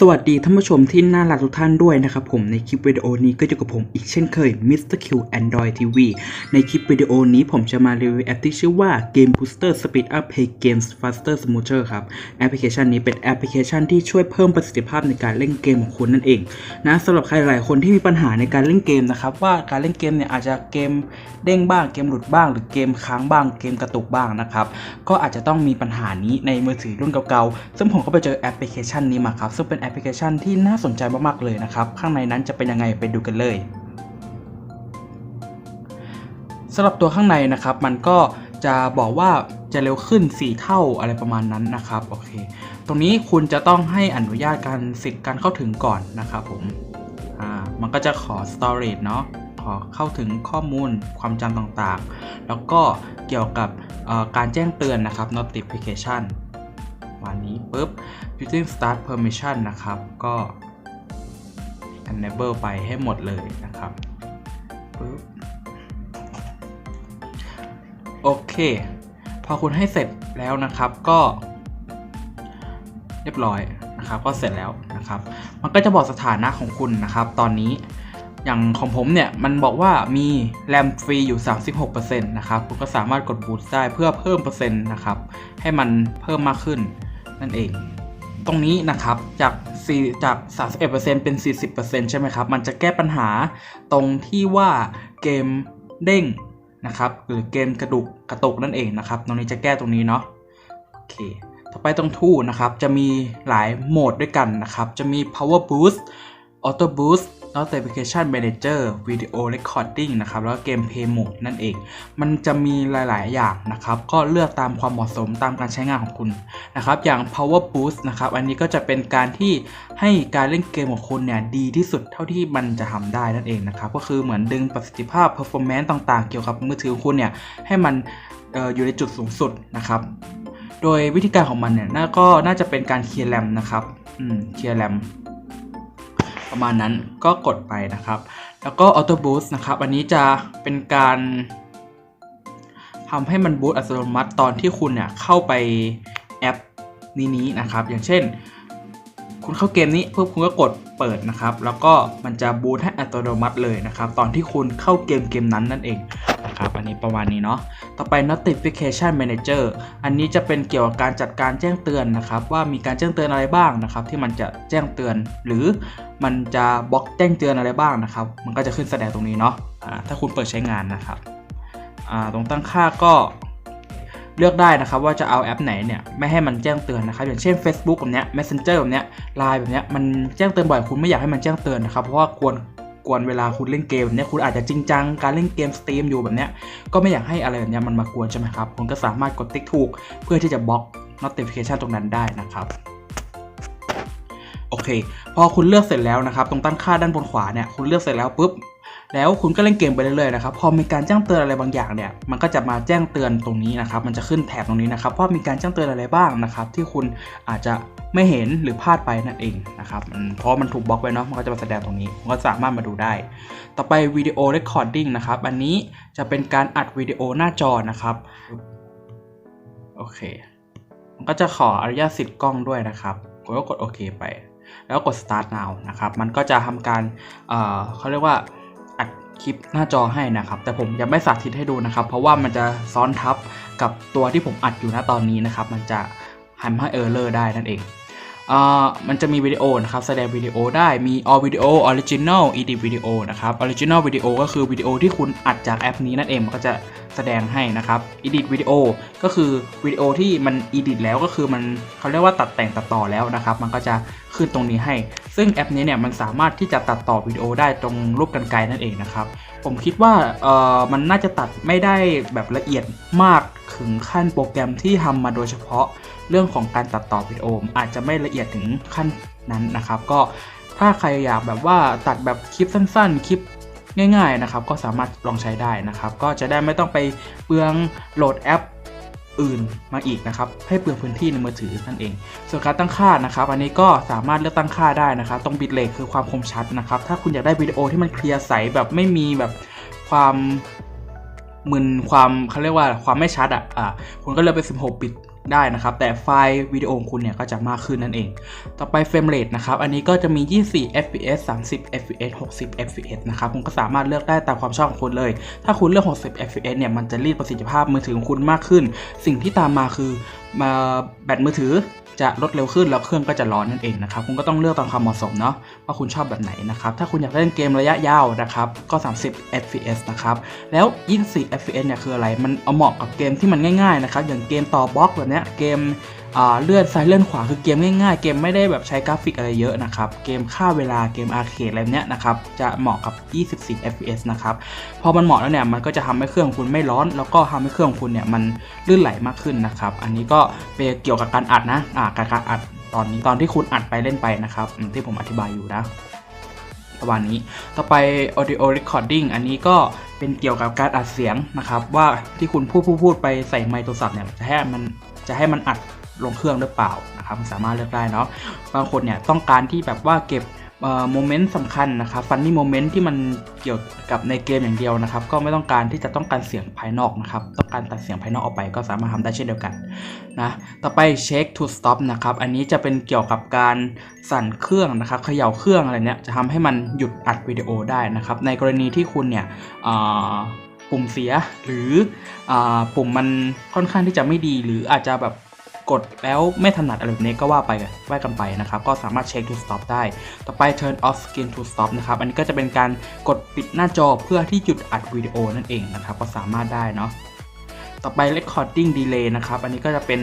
สวัสดีท่านผู้ชมที่น่ารักทุกท่านด้วยนะครับผมในคลิปวิดีโอนี้ก็อยู่กับผมอีกเช่นเคย Mr. Q Android TV ในคลิปวิดีโอนี้ผมจะมารีวิวแอปที่ชื่อว่า Game Booster Speed Up Play Games Faster Smoother ครับแอปพลิเคชันนี้เป็นแอปพลิเคชันที่ช่วยเพิ่มประสิทธิภาพในการเล่นเกมของคุณนั่นเองนะสำหรับใครหลายคนที่มีปัญหาในการเล่นเกมนะครับว่าการเล่นเกมเนี่ยอาจจะเกมเด้งบ้างเกมหลุดบ้าง หรือเกมค้างบ้างเกมกระตุกบ้างนะครับก็อาจจะต้องมีปัญหานี้ในมือถือรุ่นเก่าๆซึ่งผมก็ไปเจอแอปพลิเคชันนี้มาครับซึ่งเป็นอปพลิเคชันที่น่าสนใจมากๆเลยนะครับ ข้างในนั้นจะเป็นยังไงไปดูกันเลยสำหรับตัวข้างในนะครับ มันก็จะบอกว่าจะเร็วขึ้น 4 เท่าอะไรประมาณนั้นนะครับโอเค ตรงนี้คุณจะต้องให้อนุญาตการสิทธิ์การเข้าถึงก่อนนะครับผมอ่ามันก็จะขอ storage เนาะขอเข้าถึงข้อมูลความจำต่างๆ แล้วก็เกี่ยวกับการแจ้งเตือนนะครับ notification วันนี้ปุ๊บ using start permission นะครับ ก็ enable ไปให้หมดเลยนะครับปุ๊บโอเค พอคุณให้เสร็จแล้วนะครับก็เรียบร้อยนะครับ ก็เสร็จแล้วนะครับ มันก็จะบอกสถานะของคุณนะครับ ตอนนี้อย่างของผมเนี่ยมันบอกว่ามีแรมฟรีอยู่ 36%นะครับ คุณก็สามารถกดบูสต์ได้เพื่อเพิ่มเปอร์เซ็นต์นะครับ ให้มันเพิ่มมากขึ้น นั่นเอง ตรงนี้นะครับจาก4จาก 31%เป็น 40%ใช่ไหมครับ มันจะแก้ปัญหาตรงที่ว่าเกมเด้งนะครับหรือเกมกระดุกกระตุกนั่นเองนะครับ ตรงนี้จะแก้ตรงนี้เนาะโอเคต่อไปตรงทูนะครับจะมีหลายโหมดด้วยกันนะครับ จะมี power boost auto boost notification manager video recording นะครับ แล้วก็ gameplay mode นั่นเอง มันจะมีหลาย ๆ อย่างนะครับ ก็เลือกตามความเหมาะสมตามการใช้งานของคุณนะครับ อย่าง power boost นะครับ อันนี้ก็จะเป็นการที่ให้การเล่นเกมของคุณเนี่ยดีที่สุดเท่าที่มันจะทำได้นั่นเองนะครับ ก็คือเหมือนดึงประสิทธิภาพ performance ต่าง ๆ เกี่ยวกับมือถือของคุณเนี่ยให้มันอออยู่ในจุดสูงสุดนะครับ โดยวิธีการของมันเนี่ยน่าก็น่าจะเป็นการเคลียร์แรมนะครับ อืม เคลียร์แรม ประมาณนั้นก็กดไปนะครับ แล้วก็ Auto Boost นะครับอันนี้จะเป็นการทำให้มันบูตอัตโนมัติตอนที่คุณเนี่ยเข้าไปแอปนี้นี้นะครับ อย่างเช่น คุณเข้าเกมนี้ปุ๊บคุณก็กดเปิดนะครับ แล้วก็มันจะบูตให้อัตโนมัติเลยนะครับ ตอนที่คุณเข้าเกมเกมนั้นนั่นเอง นะครับ อันนี้ประมาณนี้เนาะ ต่อไป notification manager อันนี้จะเป็นเกี่ยวกับการจัดการแจ้งเตือนนะครับ ว่ามีการแจ้งเตือนอะไรบ้างนะครับ ที่มันจะแจ้งเตือน หรือมันจะบล็อกแจ้งเตือนอะไรบ้างนะครับ มันก็จะขึ้นแสดงตรงนี้เนาะะถ้าคุณเปิดใช้งานนะครับตรงตั้งค่าก็เลือกได้นะครับว่าจะเอาแอปไหนเนี่ยไม่ให้มันแจ้งเตือนนะครับ อย่างเช่น Facebook แบบเนี้ย Messenger แบบเนี้ย Line แบบเนี้ยมันแจ้งเตือนบ่อยคุณไม่อยากให้มันแจ้งเตือนนะครับเพราะว่ากวน กวนเวลาคุณเล่นเกมเนี่ยคุณอาจจะจริงจังการเล่นเกมสตรีมอยู่แบบเนี้ยก็ไม่อยากให้อะไรแบบเนี้ยมันมากวนใช่ไหมครับคุณก็สามารถกดติ๊กถูก เพื่อที่จะบล็อก notification ตรงนั้นได้นะครับโอเค พอคุณเลือกเสร็จแล้วนะครับ ตรงตั้งค่าด้านบนขวาเนี่ย คุณเลือกเสร็จแล้วปุ๊บ แล้วคุณก็เล่นเกมไปเรื่อยๆนะครับพอมีการแจ้งเตือนอะไรบางอย่างเนี่ยมันก็จะมาแจ้งเตือนตรงนี้นะครับมันจะขึ้นแถบตรงนี้นะครับว่ามีการแจ้งเตือนอะไรบ้างนะครับที่คุณอาจจะไม่เห็นหรือพลาดไปนั่นเองนะครับเพราะมันถูกบล็อกไว้เนาะมันก็จะมาแสดงตรงนี้คุณก็สามารถมาดูได้ ต่อไปวิดีโอเรคคอร์ดิ้งนะครับอันนี้จะเป็นการอัดวิดีโอหน้าจอนะครับโอเคมันก็จะขออนุญาตสิทธิ์กล้องด้วยนะครับก็กดโอเคไป แล้วกด start now นะครับ มันก็จะทำการเเขาเรียกว่า คลิปหน้าจอให้นะครับ แต่ผมยังไม่สาธิตให้ดูนะครับ เพราะว่ามันจะซ้อนทับกับตัวที่ผมอัดอยู่ณตอนนี้นะครับ มันจะทำให้เออร์เลอร์ได้นั่นเอง มันจะมีวิดีโอนะครับแสดงวิดีโอได้มี all video original edit video นะครับ original video ก็คือวิดีโอที่คุณอัดจากแอปนี้นั่นเองมันก็จะแสดงให้นะครับ edit video ก็คือวิดีโอที่มัน edit แล้วก็คือมันเขาเรียกว่าตัดแต่งตัดต่อแล้วนะครับ มันก็จะขึ้นตรงนี้ให้ ซึ่งแอปนี้เนี่ยมันสามารถที่จะตัดต่อวิดีโอได้ตรงรูปกันไกลนั่นเองนะครับ ผมคิดว่าเออมันน่าจะตัดไม่ได้แบบละเอียดมากถึงขั้นโปรแกรมที่ทำมาโดยเฉพาะเรื่องของการตัดต่อวิดีโออาจจะไม่ละเอียดถึงขั้นนั้นนะครับ ก็ถ้าใครอยากแบบว่าตัดแบบคลิปสั้น ๆ คลิปง่าย ๆ นะครับ ก็สามารถลองใช้ได้นะครับ ก็จะได้ไม่ต้องไปเปลืองโหลดแอป อื่นมาอีกนะครับให้เปลืองพื้นที่ในมือถือนั่นเอง ส่วนการตั้งค่านะครับอันนี้ก็สามารถเลือกตั้งค่าได้นะครับตรงบิตเลทคือความคมชัดนะครับถ้าคุณอยากได้วิดีโอที่มันเคลียร์ใสแบบไม่มีแบบความมึนความเขาเรียกว่าความไม่ชัดอะอ่าคุณก็เลือกเป็น 16 บิต ได้นะครับ แต่ไฟล์วิดีโอของคุณเนี่ยก็จะมากขึ้นนั่นเอง ต่อไปเฟรมเรทนะครับ อันนี้ก็จะมี 24 fps 30 fps 60 fps นะครับ คุณก็สามารถเลือกได้ตามความชอบของคุณเลย ถ้าคุณเลือก 60 fps เนี่ย มันจะรีดประสิทธิภาพมือถือของคุณมากขึ้น สิ่งที่ตามมาคือ แบตมือถือจะลดเร็วขึ้นแล้วเครื่องก็จะร้อนนั่นเองนะครับ คุณก็ต้องเลือกตามความเหมาะสมเนาะว่าคุณชอบแบบไหนนะครับ ถ้าคุณอยากเล่นเกมระยะยาวนะครับก็ 30 fps นะครับแล้ว24 fps เนี่ยคืออะไร มันเอาเหมาะกับเกมที่มันง่ายๆนะครับอย่างเกมต่อบล็อกแบบเนี้ยเกม เลื่อนซ้ายเลื่อนขวาคือเกมง่ายๆ เกมไม่ได้แบบใช้กราฟิกอะไรเยอะนะครับ เกมฆ่าเวลาเกมอาร์เคดอะไรเนี้ยนะครับจะเหมาะกับ 24 fps นะครับ พอมันเหมาะแล้วเนี่ยมันก็จะทำให้เครื่องคุณไม่ร้อน แล้วก็ทำให้เครื่องคุณเนี่ยมันลื่นไหลมากขึ้นนะครับ อันนี้ก็เป็นเกี่ยวกับการอัดนะอ่าการการอัดตอนนี้ตอนที่คุณอัดไปเล่นไปนะครับที่ผมอธิบายอยู่นะประมาณนี้ ต่อไป audio recording อันนี้ก็เป็นเกี่ยวกับการอัดเสียงนะครับ ว่าที่คุณพูดพูดพูดไปใส่ไมโทรศัพท์เนี่ยจะให้มันจะให้มันอัด ลงเครื่องหรือเปล่านะครับสามารถเลือกได้เนาะบางคนเนี่ยต้องการที่แบบว่าเก็บโมเมนต์สำคัญนะครับฟันนี่โมเมนต์ที่มันเกี่ยวกับในเกมอย่างเดียวนะครับ ก็ไม่ต้องการที่จะต้องการเสียงภายนอกนะครับ ต้องการตัดเสียงภายนอกออกไปก็สามารถทำได้เช่นเดียวกันนะต่อไป check to stop นะครับ อันนี้จะเป็นเกี่ยวกับการสั่นเครื่องนะครับเขย่าเครื่องอะไรเนี้ยจะทำให้มันหยุดอัดวิดีโอได้นะครับ ในกรณีที่คุณเนี่ยปุ่มเสียหรืออปุ่มมันค่อนข้างที่จะไม่ดีหรืออาจจะแบบ กดแล้วไม่ถนัดอะไรแบบนี้ก็ว่าไปว่ากันไปนะครับ ก็สามารถเช็ค to stop ได้ ต่อไป turn off screen to stop นะครับ อันนี้ก็จะเป็นการกดปิดหน้าจอเพื่อที่หยุดอัดวิดีโอนั่นเองนะครับ ก็สามารถได้เนาะ ต่อไป recording delay นะครับ อันนี้ก็จะเป็น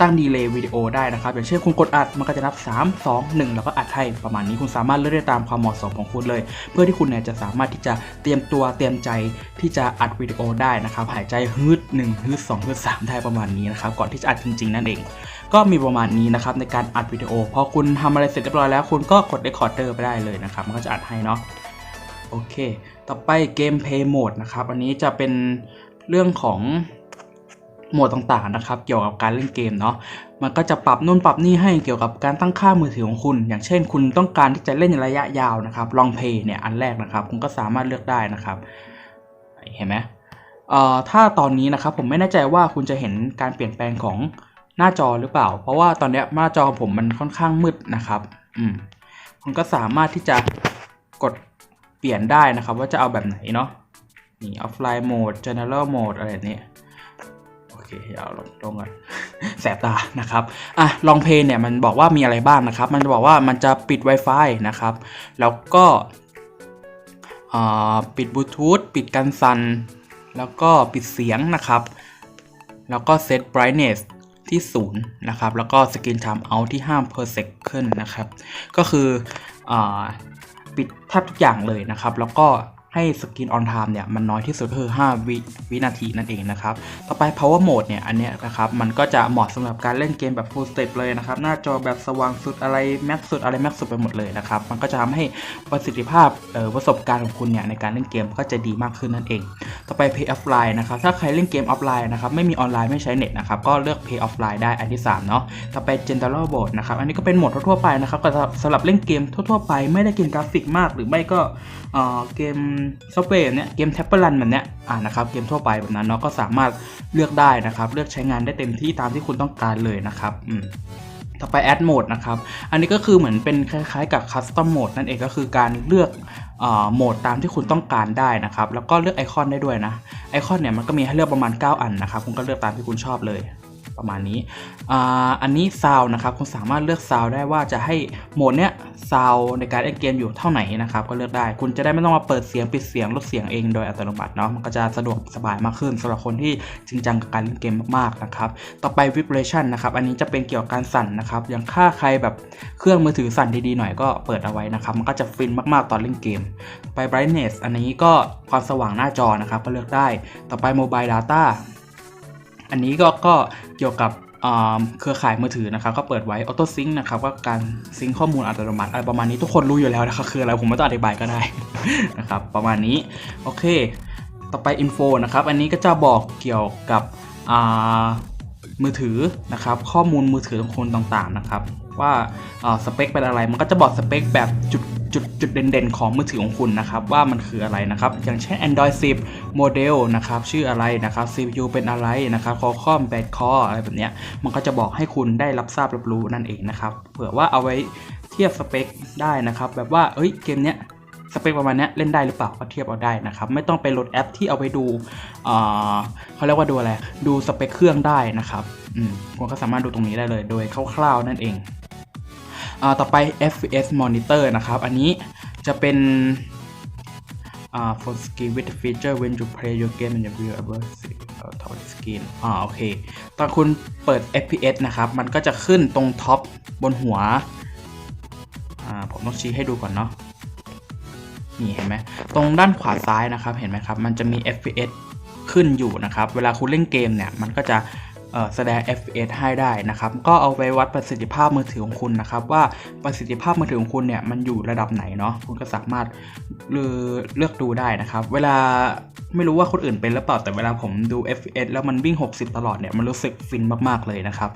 ตั้งดีเลย์วิดีโอได้นะครับ อย่างเช่นคุณกดอัดมันก็จะนับ 3 2 1 แล้วก็อัดให้ประมาณนี้คุณสามารถเลือกได้ตามความเหมาะสมของคุณเลย เพื่อที่คุณเนี่ยจะสามารถที่จะเตรียมตัวเตรียมใจที่จะอัดวิดีโอได้นะครับ หายใจฮึด1ฮึด2ฮึด3ได้ประมาณนี้นะครับ ก่อนที่จะอัดจริง ๆ นั่นเอง ก็มีประมาณนี้นะครับในการอัดวิดีโอพอคุณทำอะไรเสร็จเรียบร้อยแล้วคุณก็กด recorder ไปได้เลยนะครับมันก็จะอัดให้เนาะโอเค ต่อไปเกมเพย์โหมดนะครับ อันนี้จะเป็นเรื่องของ โหมดต่างๆนะครับ เกี่ยวกับการเล่นเกมเนาะ มันก็จะปรับนู่นปรับนี่ให้เกี่ยวกับการตั้งค่ามือถือของคุณ อย่างเช่น คุณต้องการที่จะเล่นในระยะยาวนะครับ ลองเพย์เนี่ยอันแรกนะครับ คุณก็สามารถเลือกได้นะครับ เห็นไหมเอ่อถ้าตอนนี้นะครับผมไม่แน่ใจว่าคุณจะเห็นการเปลี่ยนแปลงของหน้าจอหรือเปล่า เพราะว่าตอนนี้หน้าจอผมมันค่อนข้างมืดนะครับ อืม คุณก็สามารถที่จะกดเปลี่ยนได้นะครับ ว่าจะเอาแบบไหนเนาะนี่ offline mode general mode อะไรนี้ เคเอาลงลงก่อนแสบตานะครับอะลองเพลงเนี่ยมันบอกว่ามีอะไรบ้างนะครับ มันจะบอกว่ามันจะปิด Wi-Fi นะครับ แล้วก็ปิดบลูทูธปิดกันสั่นแล้วก็ปิดเสียงนะครับ แล้วก็ set brightness ที่0นะครับ แล้วก็ screen time out ที่5 per second นะครับ ก็คืออปิดแทบทุกอย่างเลยนะครับ แล้วก็ ให้สกรีนออนไทม์เนี่ยมันน้อยที่สุดก็คือ5วิวินาทีนั่นเองนะครับ ต่อไป power mode เนี่ยอันเนี้ยนะครับมันก็จะเหมาะสำหรับการเล่นเกมแบบ full step เลยนะครับ หน้าจอแบบสว่างสุดอะไรแม็กสุดอะไรแม็กสุดไปหมดเลยนะครับ มันก็จะทำให้ประสิทธิภาพเอ่อประสบการณ์ของคุณเนี่ยในการเล่นเกมก็จะดีมากขึ้นนั่นเอง ต่อไป pay offline นะครับถ้าใครเล่นเกมออฟไลน์นะครับไม่มีออนไลน์ไม่ใช้เน็ตนะครับก็เลือก pay offline ได้อันที่3เนาะต่อไป general mode นะครับอันนี้ก็เป็นโหมดทั่วไปนะครับสำหรับเล่นเกมทั่วๆไปไม่ได้เกมกราฟิกมาก หรือไม่ก็เอ่อเกมซอฟต์แวร์เนี่ยเกมแท็บเปิลรันแบบเนี้ยอ่านะครับเกมทั่วไปแบบนั้นเนาะก็สามารถเลือกได้นะครับ เลือกใช้งานได้เต็มที่ตามที่คุณต้องการเลยนะครับอืมต่อไป add mode นะครับ อันนี้ก็คือเหมือนเป็นคล้ายๆกับ custom mode นั่นเองก็คือการเลือกโหมดตามที่คุณต้องการได้นะครับ แล้วก็เลือกไอคอนได้ด้วยนะ ไอคอนเนี่ยมันก็มีให้เลือกประมาณ 9 อันนะครับ คุณก็เลือกตามที่คุณชอบเลย ประมาณนี้อ่าอันนี้ซาวนะครับคุณสามารถเลือกซาวได้ว่าจะให้โหมดเนี้ยซาวในการเล่นเกมอยู่เท่าไหนนะครับก็เลือกได้ คุณจะได้ไม่ต้องมาเปิดเสียงปิดเสียงลดเสียงเองโดยอัตโนมัติเนาะมันก็จะสะดวกสบายมากขึ้นสำหรับคนที่จริงจังกับการเล่นเกมมากๆนะครับต่อไป vibration นะครับอันนี้จะเป็นเกี่ยวกับการสั่นนะครับอย่างถ้าใครแบบเครื่องมือถือสั่นดีๆหน่อยก็เปิดเอาไว้นะครับมันก็จะฟินมากๆตอนเล่นเกม ไป brightness อันนี้ก็ความสว่างหน้าจอนะครับก็เลือกได้ ต่อไป mobile data อันนี้ก็ก็เกี่ยวกับเครือข่ายมือถือนะครับก็เปิดไว้ออโต้ซิงก์นะครับก็การซิงค์ข้อมูลอัตโนมัติอะไรประมาณนี้ทุกคนรู้อยู่แล้วนะครับคืออะไรผมไม่ต้องอธิบายก็ได้นะครับประมาณนี้โอเค ต่อไปอินโฟนะครับอันนี้ก็จะบอกเกี่ยวกับอ่า มือถือนะครับ ข้อมูลมือถือของคนต่างๆนะครับ ว่าสเปคเป็นอะไรมันก็จะบอกสเปคแบบจุดจุดจุดเด่นๆ ของมือถือของคุณนะครับ ว่ามันคืออะไรนะครับ อย่างเช่น Android 10 โมเดลนะครับ ชื่ออะไรนะครับ CPU เป็นอะไรนะครับ Qualcomm 8 Core อะไรแบบเนี้ยมันก็จะบอกให้คุณได้รับทราบรับรู้นั่นเองนะครับ เผื่อว่าเอาไว้เทียบสเปคได้นะครับ แบบว่าเอ้ยเกมเนี้ย สเปคประมาณนี้เล่นได้หรือเปล่าก็เทียบเอาได้นะครับ ไม่ต้องไปโหลดแอปที่เอาไปดูเขาเรียกว่าดูอะไรดูสเปคเครื่องได้นะครับอืมคุณก็สามารถดูตรงนี้ได้เลยโดยคร่าวๆนั่นเองอต่อไป FPS monitor นะครับ อันนี้จะเป็นอ่า for screen with feature when you play your game in your view able top screen อ่าโอเค ตอนคุณเปิด FPS นะครับ มันก็จะขึ้นตรงท็อปบนหัว อ่า ผมต้องชี้ให้ดูก่อนเนาะ นี่เห็นไหมตรงด้านขวาซ้ายนะครับเห็นไหมครับมันจะมี FPS ขึ้นอยู่นะครับเวลาคุณเล่นเกมเนี่ยมันก็จะแสดง FPS ให้ได้นะครับ ก็เอาไปวัดประสิทธิภาพมือถือของคุณนะครับ ว่าประสิทธิภาพมือถือของคุณเนี่ยมันอยู่ระดับไหนเนาะคุณก็สามารถเลือกดูได้นะครับ เวลา ไม่รู้ว่าคนอื่นเป็นหรือเปล่าแต่เวลาผมดู FPS แล้วมันวิ่ง 60 ตลอดเนี่ยมันรู้สึกฟินมากๆเลยนะครับ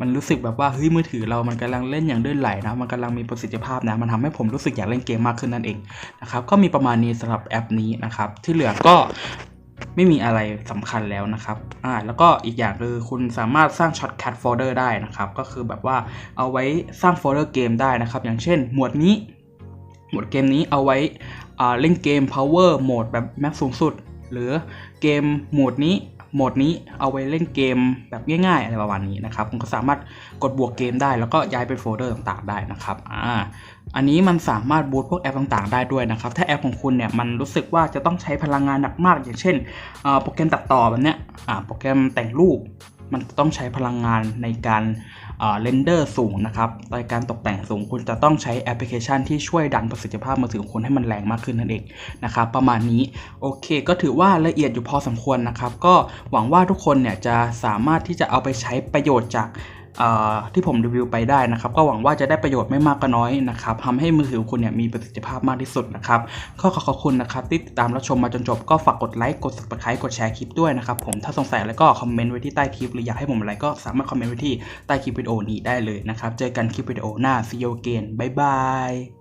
มันรู้สึกแบบว่าเฮ้ยมือถือเรามันกำลังเล่นอย่างลื่นไหลนะมันกำลังมีประสิทธิภาพนะ มันทำให้ผมรู้สึกอยากเล่นเกมมากขึ้นนั่นเองนะครับก็มีประมาณนี้สำหรับแอปนี้นะครับที่เหลือก็ไม่มีอะไรสำคัญแล้วนะครับ อ่า แล้วก็อีกอย่างคือคุณสามารถสร้างช็อตแคทโฟลเดอร์ได้นะครับ ก็คือแบบว่าเอาไว้สร้างโฟลเดอร์เกมได้นะครับ อย่างเช่น หมวดนี้ หมวดเกมนี้เอาไว้อ่าเล่นเกม power โหมดแบบแม็กสูงสุด หรือเกมโหมดนี้โหมดนี้เอาไว้เล่นเกมแบบง่ายๆอะไรประมาณนี้นะครับคุณก็สามารถกดบวกเกมได้แล้วก็ย้ายไปโฟลเดอร์ต่างๆได้นะครับอ่าอันนี้มันสามารถบูตพวกแอปต่างๆได้ด้วยนะครับ ถ้าแอปของคุณเนี่ยมันรู้สึกว่าจะต้องใช้พลังงานหนักมาก อย่างเช่นโปรแกรมตัดต่อแบบเนี้ยอ่าโปรแกรมแต่งรูปมันต้องใช้พลังงานในการ เรนเดอร์สูงนะครับในการตกแต่งสูงคุณจะต้องใช้แอปพลิเคชันที่ช่วยดันประสิทธิภาพมือถือของคุณให้มันแรงมากขึ้นนั่นเองนะครับประมาณนี้โอเค ก็ถือว่าละเอียดอยู่พอสมควรนะครับก็หวังว่าทุกคนเนี่ยจะสามารถที่จะเอาไปใช้ประโยชน์จาก ที่ผมรีวิวไปได้นะครับ ก็หวังว่าจะได้ประโยชน์ไม่มากก็น้อยนะครับทำให้มือถือคุณเนี่ยมีประสิทธิภาพมากที่สุดนะครับก็ขอขอบคุณนะครับที่ติดตามรับชมมาจนจบก็ฝากกดไลค์กด subscribe กดแชร์คลิปด้วยนะครับผมถ้าสงสัยแล้วก็คอมเมนต์ไว้ที่ใต้คลิปหรืออยากให้ผมอะไรก็สามารถคอมเมนต์ไว้ที่ใต้คลิปวิดีโอนี้ได้เลยนะครับเจอกันคลิปวิดีโอหน้า see you again บ๊ายบาย